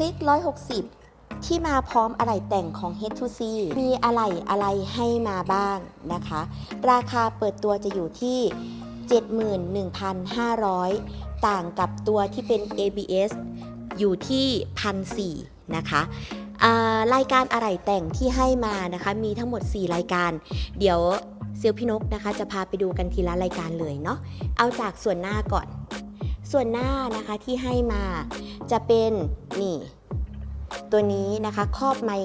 คลิก 160 ที่มาพร้อมอะไหล่แต่งของ H2C มีอะไหล่อะไรให้มาบ้างนะคะ ราคาเปิดตัวจะอยู่ที่ 71,500 ต่างกับตัวที่เป็น ABS อยู่ที่ 1,400 นะคะรายการอะไหล่แต่งที่ให้มานะคะมีทั้งหมด 4 รายการ เดี๋ยวเซลลพี่นกนะคะ จะพาไปดูกันทีละรายการเลยเนาะเอาจากส่วนหน้าก่อน ส่วนหน้านะคะที่ให้มาจะเป็นนี่ตัวนี้นะคะครอบไม้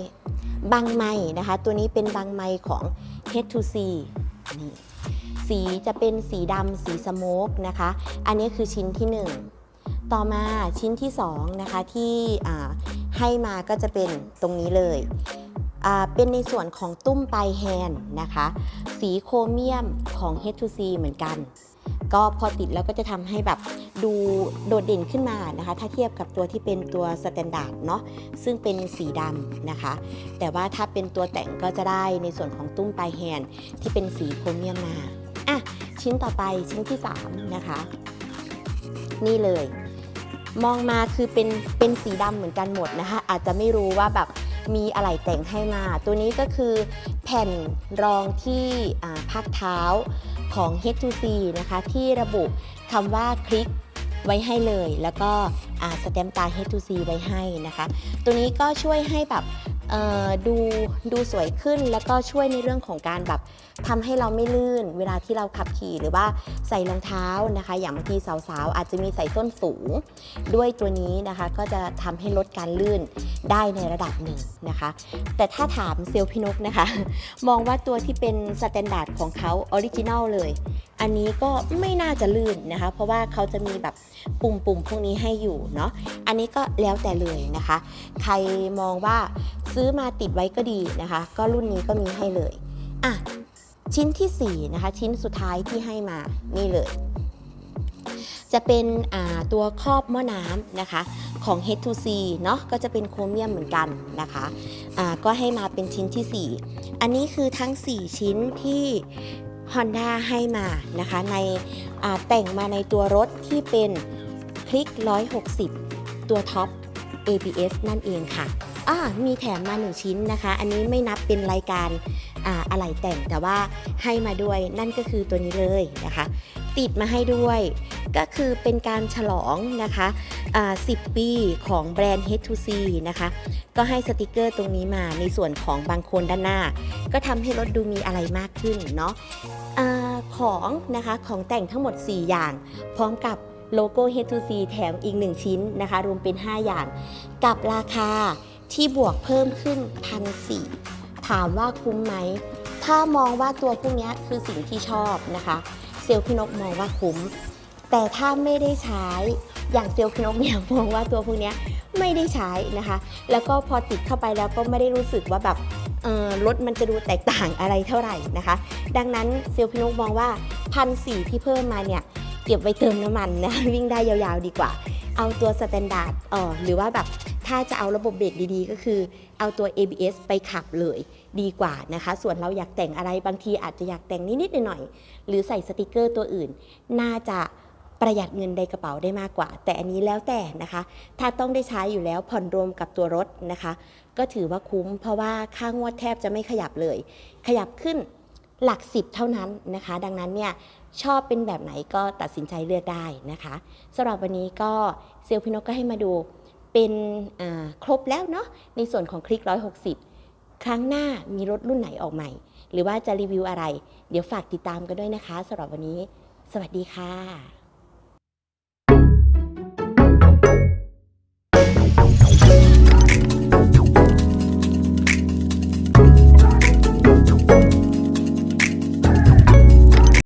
บังไม้นะคะ ตัวนี้เป็นบังไม้ของ H2C นี่สีจะเป็นสีดำสีสโมกนะคะ อันนี้คือชิ้นที่ 1 ต่อมาชิ้นที่2นะคะที่ให้มาก็จะเป็นตรงนี้เลยเป็นในส่วนของตุ้มปลายแฮนนะคะ สีโครเมียมของ H2C เหมือนกัน ก็พอติดแล้วก็จะทำให้แบบดูโดดเด่นขึ้นมานะคะ ถ้าเทียบกับตัวที่เป็นตัวสแตนดาร์ดเนาะซึ่งเป็นสีดำนะคะ แต่ว่าถ้าเป็นตัวแต่งก็จะได้ในส่วนของตุ้มปลายแฮนด์ที่เป็นสีโครเมียมมาอะชิ้นต่อไปชิ้นที่ 3 นะคะ นี่เลย มองมาคือเป็นเป็นสีดำเหมือนกันหมดนะคะ อาจจะไม่รู้ว่าแบบ มีอะไรแต่งให้มา ตัวนี้ก็คือแผ่นรองที่พักเท้าของ H2C นะคะที่ระบุคำว่าคลิกไว้ให้เลย แล้วก็สแตมตา H2C ไว้ให้นะคะ ตัวนี้ก็ช่วยให้แบบ ดูดูสวยขึ้นแล้วก็ช่วยในเรื่องของการแบบทำให้เราไม่ลื่น เวลาที่เราขับขี่หรือว่าใส่รองเท้านะคะ อย่างบางทีสาวๆ อาจจะมีใส่ส้นสูง ด้วยตัวนี้นะคะก็จะทำให้ลดการลื่นได้ในระดับหนึ่งนะคะ แต่ถ้าถามเซลพินกนะคะ มองว่าตัวที่เป็นสแตนดาร์ดของเขาออริจินัลเลย อันนี้ก็ไม่น่าจะลื่นนะคะ เพราะว่าเขาจะมีแบบปุ่มๆพวกนี้ให้อยู่เนาะอันนี้ก็แล้วแต่เลยนะคะ ใครมองว่า ซื้อมาติดไว้ก็ดีนะคะ ก็รุ่นนี้ก็มีให้เลยอะชิ้นที่4นะคะชิ้นสุดท้ายที่ให้มานี่เลย จะเป็นอ่าตัวครอบหม้อน้ำนะคะของ H2C เนาะก็จะเป็นโครเมียมเหมือนกันนะคะอ่าก็ให้มาเป็นชิ้นที่ 4 อันนี้คือทั้ง 4 ชิ้นที่ Honda ให้มานะคะในอ่าแต่งมาในตัวรถที่เป็นคลิก 160 ตัวท็อป ABS นั่นเองค่ะ อ่ามีแถมมา1ชิ้นนะคะ อันนี้ไม่นับเป็นรายการอ่าอะไหล่แต่งแต่ว่าให้มาด้วยนั่นก็คือตัวนี้เลยนะคะ ติดมาให้ด้วย ก็คือเป็นการฉลองนะคะอ่า10 ปีของแบรนด์ H2C นะคะ ก็ให้สติกเกอร์ตรงนี้มาในส่วนของบางโคนด้านหน้า ก็ทำให้รถดูมีอะไรมากขึ้นเนาะอาของนะคะของแต่งทั้งหมด 4 อย่าง พร้อมกับโลโก้ H2C แถมอีก 1 ชิ้นนะคะ รวมเป็น 5 อย่าง กับราคา ที่บวกเพิ่มขึ้นพันสถามว่าคุ้มไหม ถ้ามองว่าตัวพวกนี้คือสิ่งที่ชอบนะคะ เซลล์พี่นกมองว่าคุ้ม แต่ถ้าไม่ได้ใช้ อย่างเซลล์พี่นกเนี่ยมองว่าตัวพวกนี้ไม่ได้ใช้นะคะ แล้วก็พอติดเข้าไปแล้วก็ไม่ได้รู้สึกว่าแบบรถมันจะดูแตกต่างอะไรเท่าไหร่นะคะ ดังนั้นเซลล์พี่นกมองว่าพันสี่ที่เพิ่มมาเนี่ยเก็บไว้เติมน้ำมันนะวิ่งได้ยาวๆดีกว่า เอาตัวสแตนดาร์ดเออหรือว่าแบบ ถ้าจะเอาระบบเบรกดีๆ ก็คือ เอาตัว ABS ไปขับเลยดีกว่านะคะ ส่วนเราอยากแต่งอะไรบางทีอาจจะอยากแต่งนิดๆหน่อยๆหรือใส่สติกเกอร์ตัวอื่น น่าจะประหยัดเงินในกระเป๋าได้มากกว่า แต่อันนี้แล้วแต่นะคะ ถ้าต้องได้ใช้อยู่แล้วผ่อนรวมกับตัวรถนะคะ ก็ถือว่าคุ้มเพราะว่าค่างวดแทบจะไม่ขยับเลย ขยับขึ้นหลักสิบเท่านั้นนะคะ ดังนั้นเนี่ยชอบเป็นแบบไหนก็ตัดสินใจเลือกได้นะคะสำหรับวันนี้ก็เซลพินกก็ให้มาดู เป็นอ่าครบแล้วเนาะในส่วนของคลิก 160 ครั้งหน้ามีรถรุ่นไหนออกใหม่ หรือว่าจะรีวิวอะไร เดี๋ยวฝากติดตามกันด้วยนะคะสำหรับวันนี้ สวัสดีค่ะ